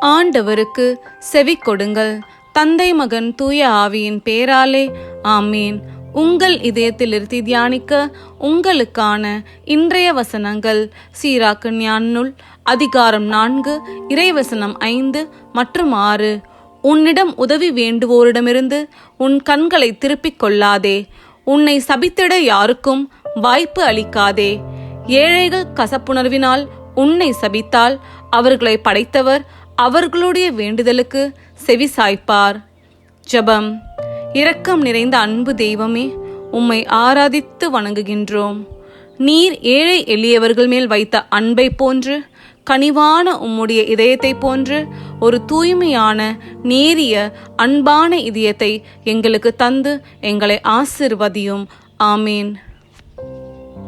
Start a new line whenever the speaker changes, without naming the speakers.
ஆண்டவருக்கு செவி கொடுங்கள். தந்தை மகன் தூய ஆவியின் பேராலே ஆமீன். உங்கள் இதயத்திலிருத்தி தியானிக்க உங்களுக்கான இன்றைய வசனங்கள் சீராக்கு ஞானுள் அதிகாரம் நான்கு இறைவசனம் ஐந்து மற்றும் ஆறு. உன்னிடம் உதவி வேண்டுவோரிடமிருந்து உன் கண்களை திருப்பிக் கொள்ளாதே. உன்னை சபித்திட யாருக்கும் வாய்ப்பு அளிக்காதே. ஏழைகள் கசப்புணர்வினால் உன்னை சபித்தால் அவர்களை படைத்தவர் அவர்களுடைய வேண்டுதலுக்கு செவி சாய்ப்பார். ஜெபம். இரக்கம் நிறைந்த அன்பு தெய்வமே உம்மை ஆராதித்து வணங்குகின்றோம். நீர் ஏழை எளியவர்கள் மேல் வைத்த அன்பை போன்று கனிவான உம்முடைய இதயத்தை போன்று ஒரு தூய்மையான நேரிய அன்பான இதயத்தை எங்களுக்கு தந்து எங்களை ஆசிர்வதியும். ஆமீன்.